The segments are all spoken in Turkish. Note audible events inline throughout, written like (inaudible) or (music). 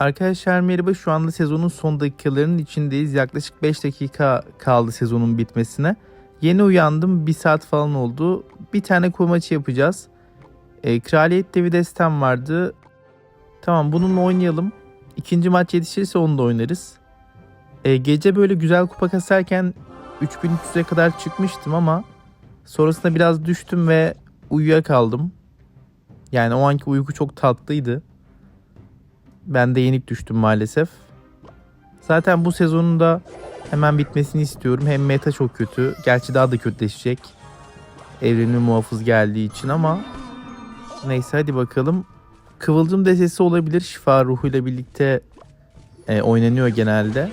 Arkadaşlar merhaba şu anda sezonun son dakikalarının içindeyiz. Yaklaşık 5 dakika kaldı sezonun bitmesine. Yeni uyandım 1 saat falan oldu. Bir tane kuyu maçı yapacağız. E, Kraliyet Devi destem vardı. Tamam bununla oynayalım. İkinci maç yetişirse onu da oynarız. E, gece böyle güzel kupa kasarken 3300'e kadar çıkmıştım ama sonrasında biraz düştüm ve uyuyakaldım. Yani o anki uyku çok tatlıydı. Ben de yenik düştüm maalesef. Zaten bu sezonun da hemen bitmesini istiyorum. Hem meta çok kötü. Gerçi daha da kötüleşecek. Evrenin muhafız geldiği için ama neyse hadi bakalım. Kıvılcım desesi olabilir. Şifa ruhuyla birlikte e, oynanıyor genelde.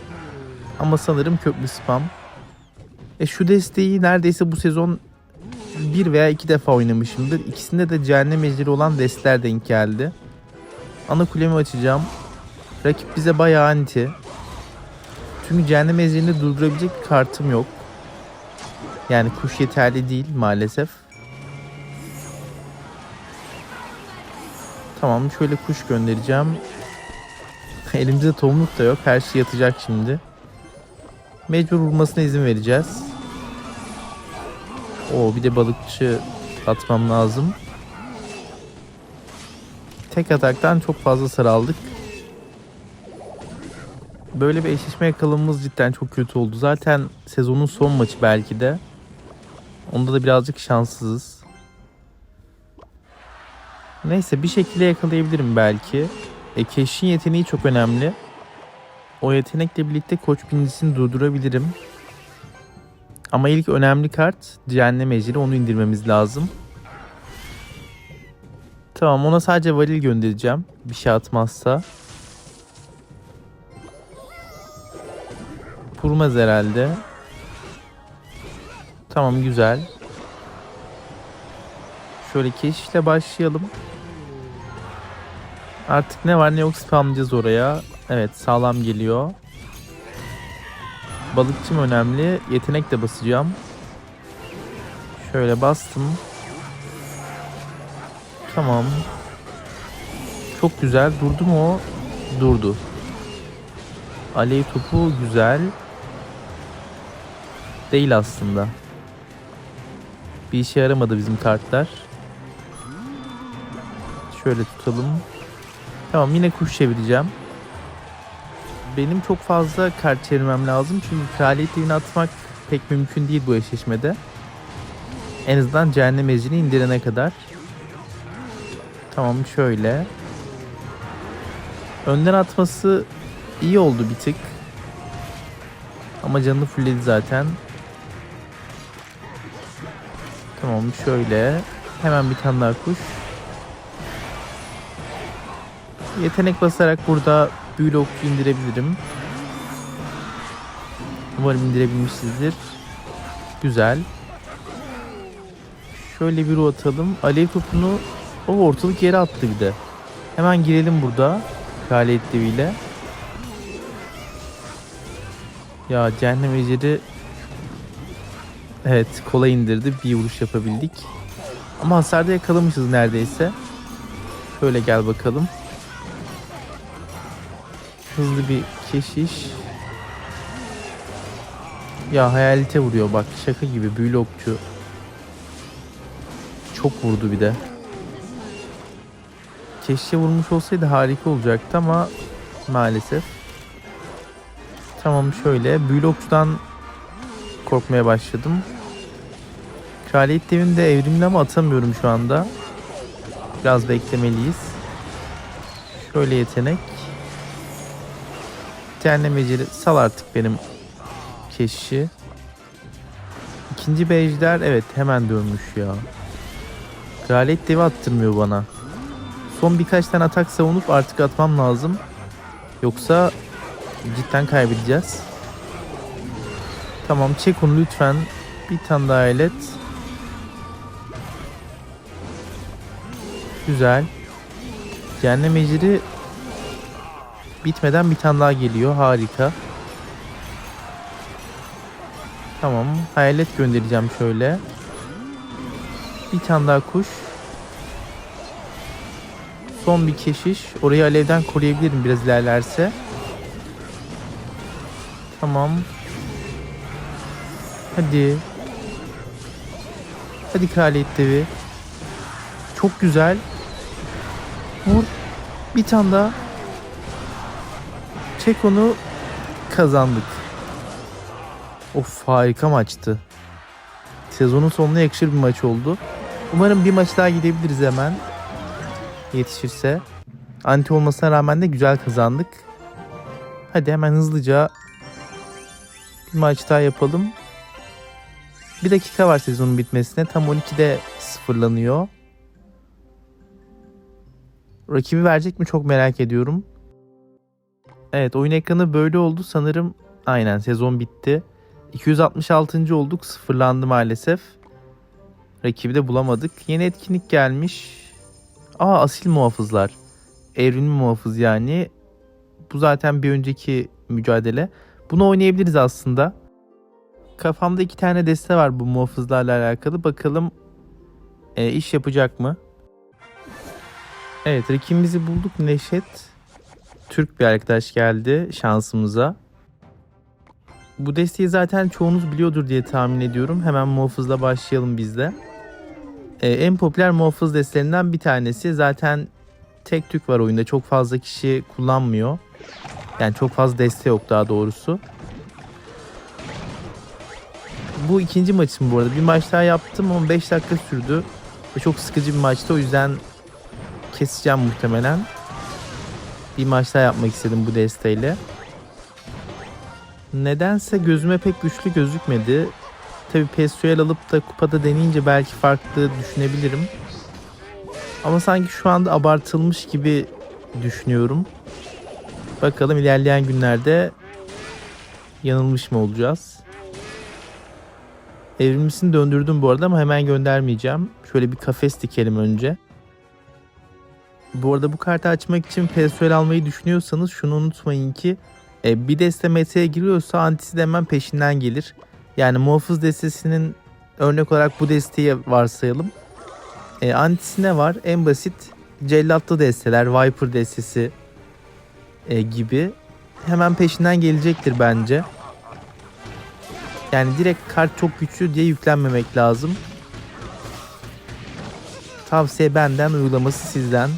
Ama sanırım köklü spam. E şu desteği neredeyse bu sezon bir veya iki defa oynamışımdır. İkisinde de cehennem ejderi olan destler denk geldi. Ana kulemi açacağım. Rakip bize bayağı anti. Çünkü cehennem ejderini durdurabilecek bir kartım yok. Yani kuş yeterli değil maalesef. Tamam şöyle kuş göndereceğim. (laughs) Elimizde tohumluk da yok. Her şey yatacak şimdi. Mecbur vurmasına izin vereceğiz. O bir de balıkçı atmam lazım. Tek ataktan çok fazla sarı aldık. Böyle bir eşleşme yakalamamız cidden çok kötü oldu. Zaten sezonun son maçı belki de. Onda da birazcık şanssızız. Neyse bir şekilde yakalayabilirim belki. E, Keş'in yeteneği çok önemli. O yetenekle birlikte koç birincisini durdurabilirim. Ama ilk önemli kart Cehennem Ejderi onu indirmemiz lazım. Tamam ona sadece varil göndereceğim. Bir şey atmazsa. Vurmaz herhalde. Tamam güzel. Şöyle keşişle başlayalım. Artık ne var ne yok spamlayacağız oraya. Evet sağlam geliyor. Balıkçım önemli. Yetenek de basacağım. Şöyle bastım. Tamam. Çok güzel. Durdu mu o? Durdu. Alev topu güzel. Değil aslında. Bir işe yaramadı bizim kartlar. Şöyle tutalım. Tamam yine kuş çevireceğim. Benim çok fazla kart çevirmem lazım. Çünkü kraliyet evini atmak pek mümkün değil bu eşleşmede. En azından cehennem ejini indirene kadar. Tamam şöyle. Önden atması iyi oldu bir tık. Ama canını fullledi zaten. Tamam şöyle. Hemen bir tane daha kuş. Yetenek basarak burada büyülü indirebilirim. Umarım indirebilmişizdir. Güzel. Şöyle bir ruh atalım. Alev topunu o ortalık yere attı bir de. Hemen girelim burada. Kraliyet deviyle. Ya cehennem ejderi Evet kolay indirdi. Bir vuruş yapabildik. Ama hasarda yakalamışız neredeyse. Şöyle gel bakalım. Hızlı bir keşiş. Ya hayalete vuruyor bak şaka gibi büyülü okçu. Çok vurdu bir de. Keşke vurmuş olsaydı harika olacaktı ama maalesef. Tamam şöyle büyülü korkmaya başladım. Kraliyet devinde evrimli ama atamıyorum şu anda. Biraz beklemeliyiz. Şöyle yetenek. Cehennem ejeri sal artık benim keşişi. İkinci bir ejder evet hemen dönmüş ya. Kraliyet devi attırmıyor bana. Son birkaç tane atak savunup artık atmam lazım. Yoksa cidden kaybedeceğiz. Tamam çek onu lütfen. Bir tane daha elet. Güzel. Cehennem ejderi bitmeden bir tane daha geliyor. Harika. Tamam. Hayalet göndereceğim şöyle. Bir tane daha kuş. Son bir keşiş. Orayı alevden koruyabilirim biraz ilerlerse. Tamam. Hadi. Hadi kraliyet devi. Çok güzel. Vur. Bir tane daha. Çek onu. Kazandık. Of harika maçtı. Sezonun sonuna yakışır bir maç oldu. Umarım bir maç daha gidebiliriz hemen. Yetişirse. Anti olmasına rağmen de güzel kazandık. Hadi hemen hızlıca bir maç daha yapalım. Bir dakika var sezonun bitmesine. Tam 12'de sıfırlanıyor. Rakibi verecek mi çok merak ediyorum. Evet oyun ekranı böyle oldu. Sanırım aynen sezon bitti. 266. olduk. Sıfırlandı maalesef. Rakibi de bulamadık. Yeni etkinlik gelmiş. Aa asil muhafızlar. Evrimli muhafız yani. Bu zaten bir önceki mücadele. Bunu oynayabiliriz aslında. Kafamda iki tane deste var bu muhafızlarla alakalı. Bakalım e, iş yapacak mı? Evet rakibimizi bulduk Neşet. Türk bir arkadaş geldi şansımıza. Bu desteği zaten çoğunuz biliyordur diye tahmin ediyorum. Hemen muhafızla başlayalım biz de. Ee, en popüler muhafız destelerinden bir tanesi. Zaten tek tük var oyunda. Çok fazla kişi kullanmıyor. Yani çok fazla deste yok daha doğrusu. Bu ikinci maçım bu arada. Bir maç daha yaptım ama 5 dakika sürdü. Ve çok sıkıcı bir maçtı. O yüzden keseceğim muhtemelen. Bir maç daha yapmak istedim bu desteğiyle. Nedense gözüme pek güçlü gözükmedi. Tabi Pesuel alıp da kupada deneyince belki farklı düşünebilirim. Ama sanki şu anda abartılmış gibi düşünüyorum. Bakalım ilerleyen günlerde yanılmış mı olacağız? Evrimlisini döndürdüm bu arada ama hemen göndermeyeceğim. Şöyle bir kafes dikelim önce. Bu arada bu kartı açmak için Pesuel almayı düşünüyorsanız şunu unutmayın ki e, bir deste meta'ya giriyorsa antisi de hemen peşinden gelir. Yani muhafız destesinin örnek olarak bu desteği varsayalım. E, antisi ne var? En basit cellatlı desteler, Viper destesi e, gibi. Hemen peşinden gelecektir bence. Yani direkt kart çok güçlü diye yüklenmemek lazım. Tavsiye benden, uygulaması sizden.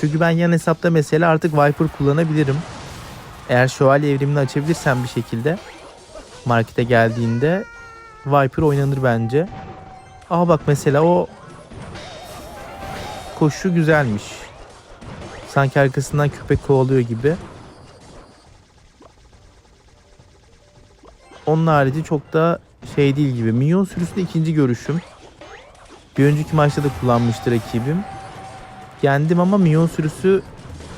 Çünkü ben yan hesapta mesela artık Viper kullanabilirim. Eğer şövalye evrimini açabilirsem bir şekilde markete geldiğinde Viper oynanır bence. Aha bak mesela o koşu güzelmiş. Sanki arkasından köpek kovalıyor gibi. Onun harici çok da şey değil gibi. Minyon sürüsünde ikinci görüşüm. Bir önceki maçta da kullanmıştı rakibim. Yendim ama minyon sürüsü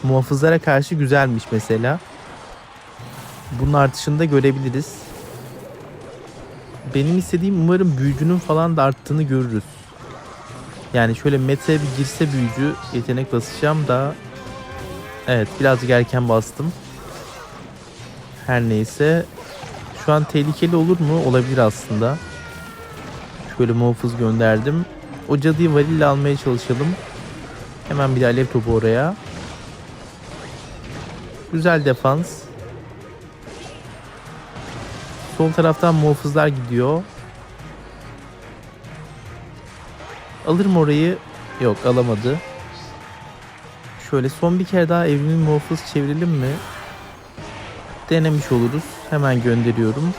muhafızlara karşı güzelmiş mesela. Bunun artışını da görebiliriz. Benim istediğim umarım büyücünün falan da arttığını görürüz. Yani şöyle meta'ya bir girse büyücü yetenek basacağım da Evet birazcık erken bastım. Her neyse. Şu an tehlikeli olur mu? Olabilir aslında. Şöyle muhafız gönderdim. O cadıyı valille almaya çalışalım. Hemen bir de alev topu oraya. Güzel defans. Sol taraftan muhafızlar gidiyor. Alır mı orayı? Yok alamadı. Şöyle son bir kere daha evrimin muhafız çevirelim mi? Denemiş oluruz. Hemen gönderiyorum.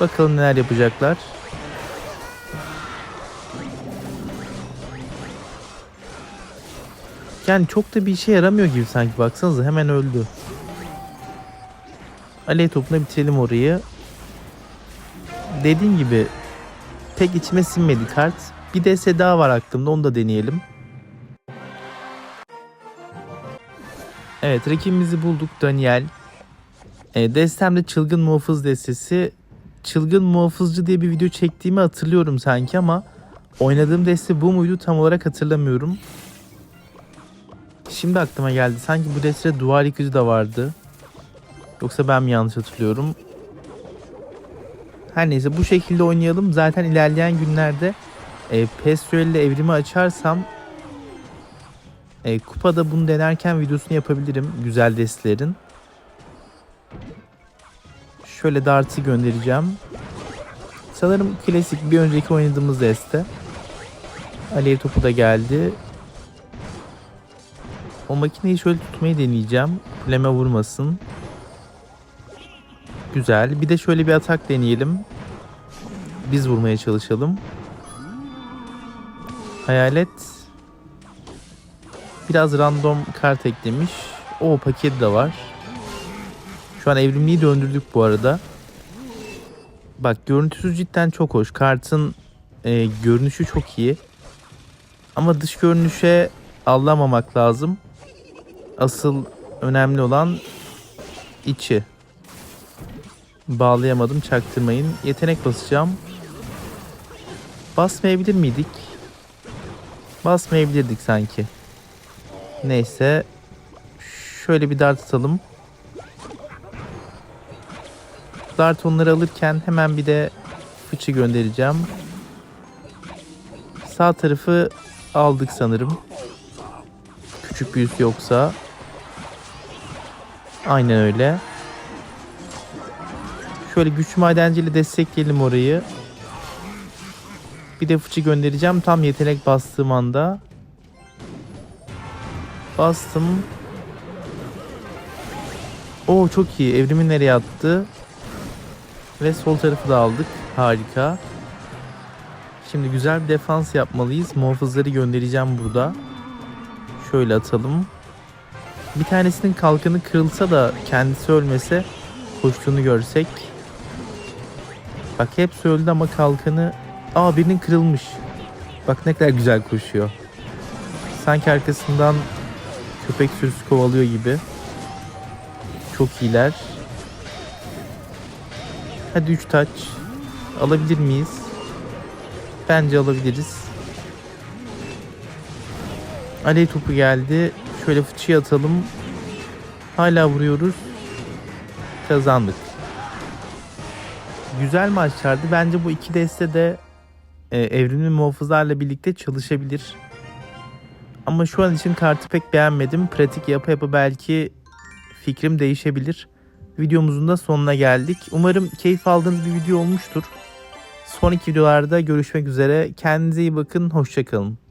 Bakalım neler yapacaklar. Yani çok da bir işe yaramıyor gibi sanki baksanıza hemen öldü. Alev topuna bitirelim orayı. Dediğim gibi pek içime sinmedi kart. Bir DS daha var aklımda onu da deneyelim. Evet rakibimizi bulduk Daniel. E, destemde çılgın muhafız destesi. Çılgın muhafızcı diye bir video çektiğimi hatırlıyorum sanki ama oynadığım deste bu muydu tam olarak hatırlamıyorum. Şimdi aklıma geldi. Sanki bu destede duvar yıkıcı da vardı. Yoksa ben mi yanlış hatırlıyorum? Her neyse bu şekilde oynayalım. Zaten ilerleyen günlerde e, Pesuel ile evrimi açarsam E, kupada bunu denerken videosunu yapabilirim. Güzel destlerin. Şöyle dartı göndereceğim. Sanırım klasik bir önceki oynadığımız deste. Alev topu da geldi. O makineyi şöyle tutmayı deneyeceğim. Kuleme vurmasın. Güzel. Bir de şöyle bir atak deneyelim. Biz vurmaya çalışalım. Hayalet biraz random kart eklemiş. O paket de var. Şu an evrimliği döndürdük bu arada. Bak görüntüsü cidden çok hoş. Kartın e, görünüşü çok iyi. Ama dış görünüşe allamamak lazım. Asıl önemli olan içi. Bağlayamadım çaktırmayın. Yetenek basacağım. Basmayabilir miydik? Basmayabilirdik sanki. Neyse. Şöyle bir dart atalım. Dart onları alırken hemen bir de fıçı göndereceğim. Sağ tarafı aldık sanırım. Küçük büyüsü yoksa. Aynen öyle. Şöyle güç madenciyle destekleyelim orayı. Bir de fıçı göndereceğim tam yetenek bastığım anda. Bastım. Oo çok iyi. Evrimi nereye attı? Ve sol tarafı da aldık. Harika. Şimdi güzel bir defans yapmalıyız. Muhafızları göndereceğim burada. Şöyle atalım. Bir tanesinin kalkanı kırılsa da kendisi ölmese koştuğunu görsek. Bak hepsi öldü ama kalkanı... Aa birinin kırılmış. Bak ne kadar güzel koşuyor. Sanki arkasından köpek sürüsü kovalıyor gibi. Çok iyiler. Hadi 3 taç. Alabilir miyiz? Bence alabiliriz. Alev topu geldi. Şöyle fıçıya atalım. Hala vuruyoruz. Kazandık. Güzel maçlardı. Bence bu iki deste de e, evrimli muhafızlarla birlikte çalışabilir. Ama şu an için kartı pek beğenmedim. Pratik yapa yapa belki fikrim değişebilir. Videomuzun da sonuna geldik. Umarım keyif aldığınız bir video olmuştur. Sonraki videolarda görüşmek üzere. Kendinize iyi bakın. Hoşçakalın.